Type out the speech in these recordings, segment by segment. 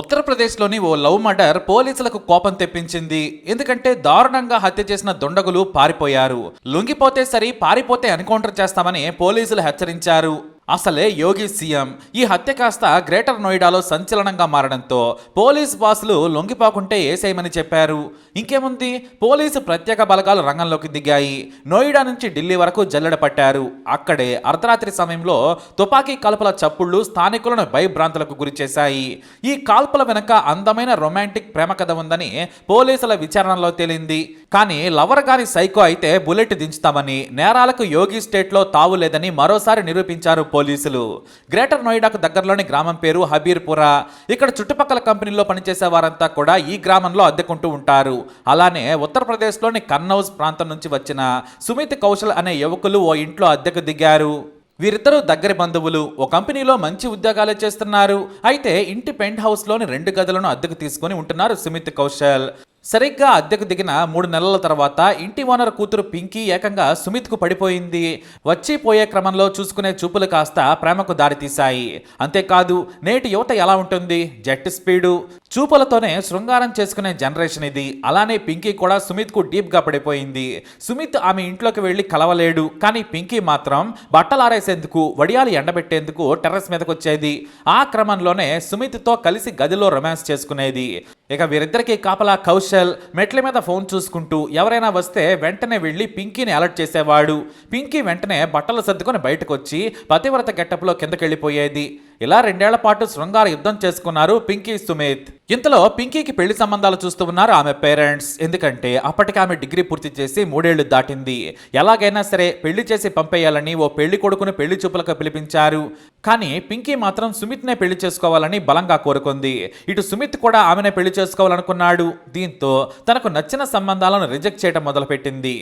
ఉత్తరప్రదేశ్లోని ఓ love murder పోలీసులకు కోపం తెప్పించింది. ఎందుకంటే దారుణంగా హత్య చేసిన దుండగులు పారిపోయారు. లొంగిపోతే సరి పారిపోతే ఎన్కౌంటర్ చేస్తామని పోలీసులు హెచ్చరించారు. అసలే యోగి సీఎం. ఈ హత్య కాస్త గ్రేటర్ నోయిడాలో సంచలనంగా మారడంతో పోలీస్ బాసులు లొంగిపోకుంటే ఏసేయమని చెప్పారు. ఇంకేముంది? పోలీసు ప్రత్యేక బలగాలు రంగంలోకి దిగాయి. నోయిడా నుంచి ఢిల్లీ వరకు జల్లెడ పట్టారు. అక్కడే అర్ధరాత్రి సమయంలో తుపాకీ కాల్పుల చప్పుళ్ళు స్థానికులను భయభ్రాంతులకు గురిచేశాయి ఈ కాల్పుల వెనక అందమైన రొమాంటిక్ ప్రేమ కథ ఉందని పోలీసుల విచారణలో తేలింది. కానీ లవర్ గారి సైకో అయితే బుల్లెట్ దించుతామని నేరాలకు యోగి స్టేట్లో తావు లేదని మరోసారి నిరూపించారు పోలీసులు. గ్రేటర్ నోయిడాకు దగ్గరలోని గ్రామం పేరు హబీర్పురా. ఇక్కడ చుట్టుపక్కల కంపెనీల్లో పనిచేసే వారంతా కూడా ఈ గ్రామంలో అద్దెకుంటూ ఉంటారు. అలానే ఉత్తరప్రదేశ్లోని కన్నౌజ్ ప్రాంతం నుంచి వచ్చిన సుమిత్ కౌశల్ అనే యువకులు ఓ ఇంట్లో అద్దెకు దిగారు. వీరిద్దరూ దగ్గరి బంధువులు. ఓ కంపెనీలో మంచి ఉద్యోగాలు చేస్తున్నారు. అయితే ఇంటి పెంట్ హౌస్లోని రెండు గదులను అద్దెకు తీసుకొని ఉంటున్నారు సుమిత్ కౌశల్. సరిగ్గా అద్దెకు దిగిన మూడు నెలల తర్వాత ఇంటి ఓనర్ కూతురు పింకీ ఏకంగా సుమిత్కు పడిపోయింది. వచ్చి పోయే క్రమంలో చూసుకునే చూపులు కాస్త ప్రేమకు దారితీశాయి. అంతేకాదు నేటి యువత ఎలా ఉంటుంది? జెట్ స్పీడు చూపులతోనే శృంగారం చేసుకునే జనరేషన్ ఇది. అలానే పింకీ కూడా సుమిత్కు డీప్గా పడిపోయింది. సుమిత్ ఆమె ఇంట్లోకి వెళ్ళి కలవలేడు. కానీ పింకీ మాత్రం బట్టలు ఆరేసేందుకు వడియాలు ఎండబెట్టేందుకు టెర్రస్ మీదకు వచ్చేది ఆ క్రమంలోనే సుమిత్తో కలిసి గదిలో రొమాన్స్ చేసుకునేది. ఇక వీరిద్దరికీ కాపలా కౌశల్ మెట్ల మీద ఫోన్ చూసుకుంటూ ఎవరైనా వస్తే వెంటనే వెళ్ళి పింకీని అలర్ట్ చేసేవాడు. పింకీ వెంటనే బట్టలు సర్దుకొని బయటకు వచ్చి పతివ్రత గెట్టప్లో కిందకెళ్ళిపోయేది. ఇలా రెండేళ్ళ పాటు శృంగార యుద్ధం చేసుకున్నారు పింకీ సుమిత్. ఇంతలో పింకీకి పెళ్ళి సంబంధాలు చూస్తూ ఉన్నారు ఆమె పేరెంట్స్. ఎందుకంటే అప్పటికి ఆమె డిగ్రీ పూర్తి చేసి మూడేళ్ళు దాటింది. ఎలాగైనా సరే పెళ్ళి చేసి పంపేయాలని ఓ పెళ్ళి కొడుకును పెళ్ళి చూపులకు పిలిపించారు. కానీ పింకీ మాత్రం సుమిత్నే పెళ్ళి చేసుకోవాలని బలంగా కోరుకుంది. ఇటు సుమిత్ కూడా ఆమెనే పెళ్ళి చేసుకోవాలనుకున్నాడు. దీంతో తనకు నచ్చిన సంబంధాలను రిజెక్ట్ చేయడం మొదలుపెట్టింది.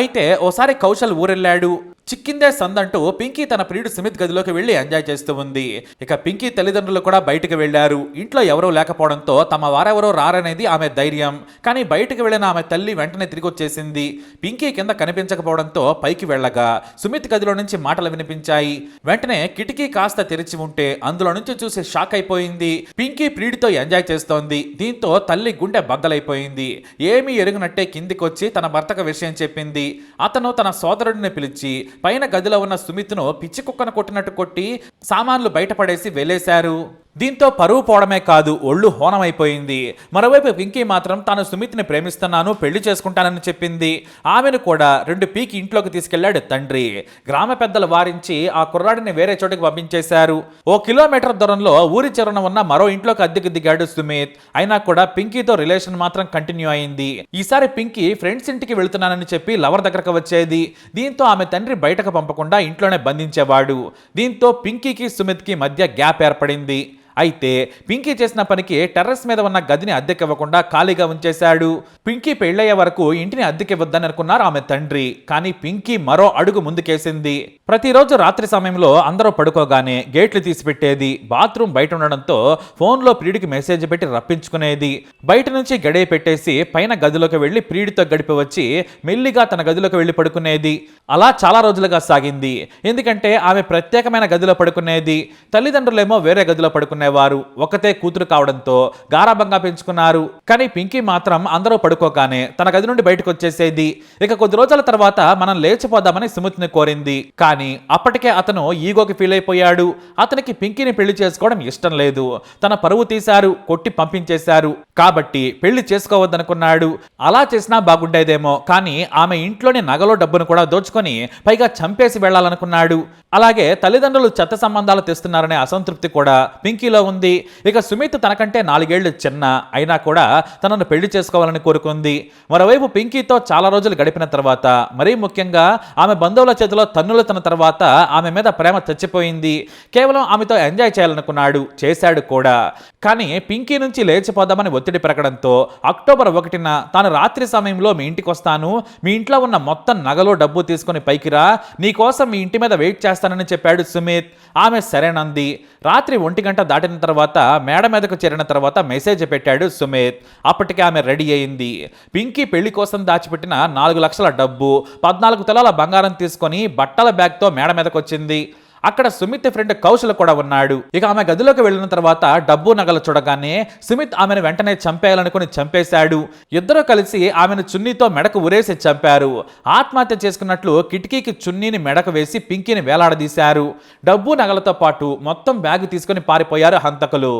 అయితే ఓసారి కౌశల్ ఊరెళ్ళాడు. చిక్కిందే సందంటూ పింకీ తన ప్రియుడు సుమిత్ గదిలోకి వెళ్ళి ఎంజాయ్ చేస్తూ ఉంది. ఇక పింకీ తల్లిదండ్రులు కూడా బయటకు వెళ్ళారు ఇంట్లో ఎవరూ లేకపోవడంతో తమ వారెవరో రారనేది ఆమె ధైర్యం. కానీ బయటకు వెళ్ళిన ఆమె తల్లి వెంటనే తిరిగి వచ్చేసింది పింకీ కింద కనిపించకపోవడంతో పైకి వెళ్ళగా సుమిత్ గదిలో నుంచి మాటలు వినిపించాయి. వెంటనే కిటికీ కాస్త తెరిచి ఉంటే అందులో నుంచి చూసి షాక్ అయిపోయింది. పింకీ ప్రీడితో ఎంజాయ్ చేస్తోంది. దీంతో తల్లి గుండె బద్దలైపోయింది. ఏమీ ఎరుగునట్టే కిందికొచ్చి తన భర్తకు విషయం చెప్పింది. అతను తన సోదరుడిని పిలిచి పైన గదిలో ఉన్న సుమిత్ను పిచ్చి కుక్కను కొట్టినట్టు కొట్టి సామాన్లు బయటపడేసి వెళ్ళేశారు. దీంతో పరువు పోవడమే కాదు ఒళ్ళు హోనమైపోయింది. మరోవైపు పింకీ మాత్రం తాను సుమిత్ని ప్రేమిస్తున్నాను పెళ్ళి చేసుకుంటానని చెప్పింది. ఆమెను కూడా రెండు పీకి ఇంట్లోకి తీసుకెళ్ళాడు తండ్రి. గ్రామ పెద్దలు వారించి ఆ కుర్రాడిని వేరే చోటికి పంపించేశారు. ఓ కిలోమీటర్ దూరంలో ఊరి చివరన ఉన్న మరో ఇంట్లోకి అద్దెకు దిగాడు సుమిత్. అయినా కూడా పింకీతో రిలేషన్ మాత్రం కంటిన్యూ అయింది. ఈసారి పింకీ ఫ్రెండ్స్ ఇంటికి వెళుతున్నానని చెప్పి లవర్ దగ్గరకు వచ్చేది. దీంతో ఆమె తండ్రి బయటకు పంపకుండా ఇంట్లోనే బంధించేవాడు. దీంతో పింకీకి సుమిత్కి మధ్య గ్యాప్ ఏర్పడింది. అయితే పింకీ చేసిన పనికి టెర్రస్ మీద ఉన్న గదిని అద్దెకివ్వకుండా ఖాళీగా ఉంచేశాడు. పింకీ పెళ్ళయ్యే వరకు ఇంటిని అద్దెకివ్వద్దని అనుకున్నారు ఆమె తండ్రి. కానీ పింకీ మరో అడుగు ముందుకేసింది. ప్రతిరోజు రాత్రి సమయంలో అందరూ పడుకోగానే గేట్లు తీసిపెట్టేది. బాత్రూమ్ బయట ఉండడంతో ఫోన్లో ప్రియుడికి మెసేజ్ పెట్టి రప్పించుకునేది. బయట నుంచి గడియ పెట్టేసి పైన గదిలోకి వెళ్ళి ప్రియుడితో గడిపి వచ్చి మెల్లిగా తన గదిలోకి వెళ్ళి పడుకునేది. అలా చాలా రోజులుగా సాగింది. ఎందుకంటే ఆమె ప్రత్యేకమైన గదిలో పడుకునేది. తల్లిదండ్రులేమో వేరే గదిలో అనేవారు ఒకతే కూతురు కావడంతో గారాభంగా పెంచుకున్నారు. కానీ పింకీ మాత్రం అందరూ పడుకోగానే తన గది నుండి బయటకు వచ్చేసేది ఇక కొద్ది రోజుల తర్వాత మనం లేచిపోదామని సుమిత్ని కోరింది. కానీ అప్పటికే అతను ఈగోకి ఫీల్ అయిపోయాడు అతనికి పింకీని పెళ్ళి చేసుకోవడం ఇష్టం లేదు. తన పరువు తీశారు కొట్టి పంపించేశారు. కాబట్టి పెళ్ళి చేసుకోవద్దనుకున్నాడు. అలా చేసినా బాగుండేదేమో. కానీ ఆమె ఇంట్లోని నగలో డబ్బును కూడా దోచుకొని పైగా చంపేసి వెళ్ళాలనుకున్నాడు. అలాగే తల్లిదండ్రులు చెత్త సంబంధాలు తెస్తున్నారనే అసంతృప్తి కూడా పింకీ పింకీలో ఉంది. ఇక సుమిత్ తనకంటే నాలుగేళ్ళు చిన్న అయినా కూడా తనను పెళ్ళి చేసుకోవాలని కోరుకుంది. మరోవైపు పింకీతో చాలా రోజులు గడిపిన తర్వాత మరీ ముఖ్యంగా ఆమె బంధువుల చేతిలో తన్నులు తన తర్వాత ఆమె మీద ప్రేమ చచ్చిపోయింది. కేవలం ఆమెతో ఎంజాయ్ చేయాలనుకున్నాడు చేశాడు కూడా. కానీ పింకీ నుంచి లేచిపోదామని ఒత్తిడి పెరగడంతో అక్టోబర్ ఒకటిన తాను రాత్రి సమయంలో మీ ఇంటికి వస్తాను. మీ ఇంట్లో ఉన్న మొత్తం నగలో డబ్బు తీసుకొని పైకిరా నీకోసం మీ ఇంటి మీద వెయిట్ చేస్తానని చెప్పాడు సుమిత్. ఆమె సరేనంది. రాత్రి ఒంటి గంట దాటిన తర్వాత మేడ మీదకు చేరిన తర్వాత మెసేజ్ పెట్టాడు సుమిత్. అప్పటికే ఆమె రెడీ అయింది. పింకీ పెళ్ళి కోసం దాచిపెట్టిన నాలుగు లక్షల డబ్బు పద్నాలుగు తులాల బంగారం తీసుకొని బట్టల బ్యాగ్తో మేడ మీదకు వచ్చింది అక్కడ సుమిత్ ఫ్రెండ్ కౌశల్ కూడా ఉన్నాడు. ఇక ఆమె గదిలోకి వెళ్ళిన తర్వాత డబ్బు నగలు చూడగానే సుమిత్ ఆమెను వెంటనే చంపేయాలనుకుని చంపేశాడు. ఇద్దరు కలిసి ఆమెను చున్నీతో మెడకు ఉరేసి చంపారు. ఆత్మహత్య చేసుకున్నట్లు కిటికీకి చున్నీని మెడకు వేసి పింకీని వేలాడదీశారు. డబ్బు నగలతో పాటు మొత్తం బ్యాగ్ తీసుకుని పారిపోయారు హంతకులు.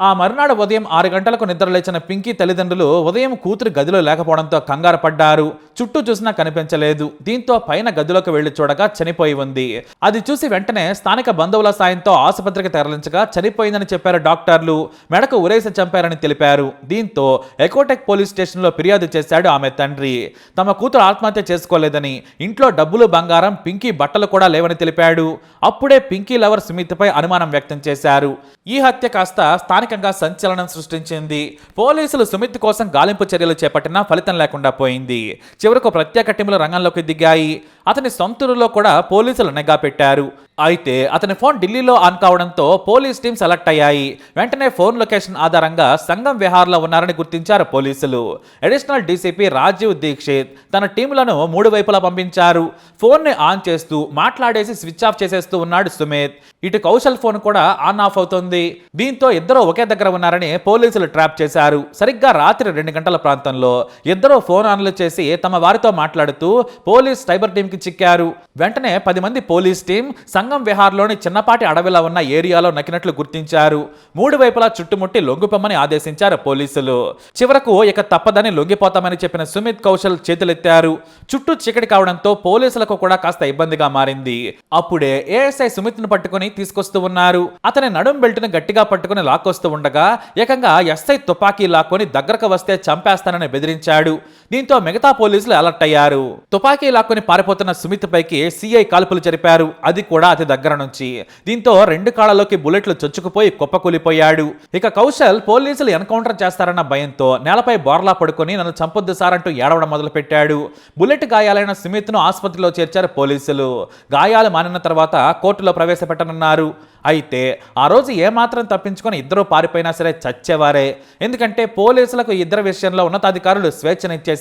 ఆ మరునాడు ఉదయం ఆరు గంటలకు నిద్రలేచిన పింకీ తల్లిదండ్రులు ఉదయం కూతురు గదిలో లేకపోవడంతో కంగారు పడ్డారు. చుట్టూ చూసినా కనిపించలేదు. దీంతో పైన గదిలోకి వెళ్ళి చూడగా చనిపోయి ఉంది. అది చూసి వెంటనే స్థానిక బంధువుల సాయంతో ఆసుపత్రికి తరలించగా చనిపోయిందని చెప్పారు డాక్టర్లు. మెడకు ఉరేసి చంపారని తెలిపారు. దీంతో ఎకోటెక్ పోలీస్ స్టేషన్లో ఫిర్యాదు చేశాడు ఆమె తండ్రి. తమ కూతురు ఆత్మహత్య చేసుకోలేదని ఇంట్లో డబ్బులు బంగారం పింకీ బట్టలు కూడా లేవని తెలిపాడు. అప్పుడే పింకీ లవర్ సుమిత్పై అనుమానం వ్యక్తం చేశారు. ఈ హత్య కాస్త స్థానికంగా సంచలనం సృష్టించింది. పోలీసులు సుమిత్ కోసం గాలింపు చర్యలు చేపట్టినా ఫలితం లేకుండా పోయింది. చివరకు ప్రత్యేక టీములు రంగంలోకి దిగాయి. అతని సొంతూరులో కూడా పోలీసులు నిఘా పెట్టారు. అయితే అతని ఫోన్ ఢిల్లీలో ఆన్ కావడంతో పోలీస్ టీమ్స్ అలర్ట్ అయ్యాయి. వెంటనే ఫోన్ లొకేషన్ ఆధారంగా సంగం విహార్లో ఉన్నారని గుర్తించారు పోలీసులు. అడిషనల్ డీసీపీ రాజీవ్ దీక్షిత్ తన టీంలను మూడు వైపులా పంపించారు. ఫోన్ని ఆన్ చేస్తూ మాట్లాడేసి స్విచ్ ఆఫ్ చేసేస్తూ ఉన్నాడు సుమేత్ ఇటు కౌశల్ ఫోన్ కూడా ఆన్ ఆఫ్ అవుతోంది. దీంతో ఇద్దరు ఒకే దగ్గర ఉన్నారని పోలీసులు ట్రాప్ చేశారు. సరిగ్గా రాత్రి రెండు గంటల ప్రాంతంలో ఇద్దరు ఫోన్ ఆన్లు చేసి తమ వారితో మాట్లాడుతూ పోలీస్ సైబర్ టీంకి చిక్కారు. వెంటనే పది మంది పోలీస్ టీం సంగం విహార్లోని చిన్నపాటి అడవిలో ఉన్న ఏరియాలో నకినట్లు గుర్తించారు. మూడు వైపులా చుట్టుముట్టి లొంగిపోమని ఆదేశించారు పోలీసులు. చివరకు ఇక తప్పదని లొంగిపోతామని చెప్పిన సుమిత్ కౌశల్ చేతులెత్తారు. చుట్టూ చీకటి కావడంతో పోలీసులకు కూడా కాస్త ఇబ్బందిగా మారింది. అప్పుడే ఏఎస్ఐ సుమిత్ను పట్టుకుని తీసుకొస్తూ ఉన్నారు. అతని నడుం బెల్ట్ను గట్టిగా పట్టుకుని లాక్కొస్తూ ఉండగా ఏకంగా ఎస్ఐ తుపాకీ లాక్కొని దగ్గరకు వస్తే చంపేస్తానని బెదిరించాడు. దీంతో మిగతా పోలీసులు అలర్ట్ అయ్యారు. తుపాకీ లాక్కొని పారిపోతున్న సుమిత్పైకి సిఐ కాల్పులు జరిపారు. అది కూడా అతి దగ్గర నుంచి. దీంతో రెండు కాళ్ళలోకి బుల్లెట్లు చొచ్చుకుపోయి కుప్పకూలిపోయాడు. ఇక కౌశల్ పోలీసులు ఎన్కౌంటర్ చేస్తారన్న భయంతో నేలపై బోర్లా పడుకొని నన్ను చంపొద్దు సార్ అంటూ ఏడవడం మొదలుపెట్టాడు. బుల్లెట్ గాయాలైన సుమిత్ను ఆసుపత్రిలో చేర్చారు పోలీసులు. గాయాలు మానిన తర్వాత కోర్టులో ప్రవేశపెట్టనున్నారు. అయితే ఆ రోజు ఏమాత్రం తప్పించుకొని ఇద్దరు పారిపోయినా సరే చచ్చేవారే. ఎందుకంటే పోలీసులకు ఇద్దరు విషయంలో ఉన్నతాధికారులు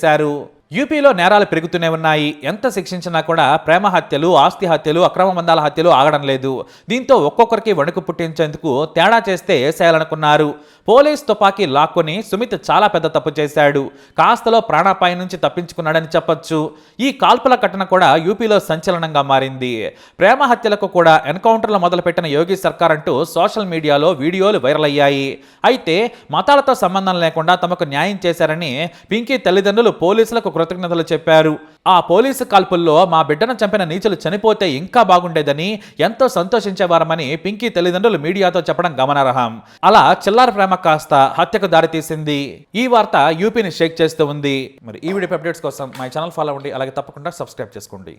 చేశారు. యూపీలో నేరాలు పెరుగుతూనే ఉన్నాయి. ఎంత శిక్షించినా కూడా ప్రేమ హత్యలు ఆస్తి హత్యలు అక్రమ బంధాల హత్యలు ఆగడం లేదు. దీంతో ఒక్కొక్కరికి వణుకు పుట్టించేందుకు తేడా చేస్తే వేసేయాలనుకున్నారు. పోలీస్ తుపాకీ లాక్కొని సుమిత్ చాలా పెద్ద తప్పు చేశాడు. కాస్తలో ప్రాణాపాయం నుంచి తప్పించుకున్నాడని చెప్పొచ్చు. ఈ కాల్పుల ఘటన కూడా యూపీలో సంచలనంగా మారింది. ప్రేమ హత్యలకు కూడా ఎన్కౌంటర్లు మొదలుపెట్టిన యోగి సర్కార్ అంటూ సోషల్ మీడియాలో వీడియోలు వైరల్ అయ్యాయి. అయితే మతాలతో సంబంధం లేకుండా తమకు న్యాయం చేశారని పింకీ తల్లిదండ్రులు పోలీసులకు కృతజ్ఞతలు చెప్పారు. ఆ పోలీసు కాల్పుల్లో మా బిడ్డను చంపిన నీచులు చనిపోతే ఇంకా బాగుండేదని ఎంతో సంతోషించేవారమని పింకీ తల్లిదండ్రులు మీడియాతో చెప్పడం గమనార్హం. అలా చిల్లార ప్రేమ కాస్త హత్యకు దారితీసింది. ఈ వార్త యూపీని షేక్ చేస్తూ ఉంది. మరి ఈ వీడియో అప్డేట్స్ కోసం మా ఛానల్ ఫాలో అవ్వండి. అలాగే తప్పకుండా సబ్స్క్రైబ్ చేసుకోండి.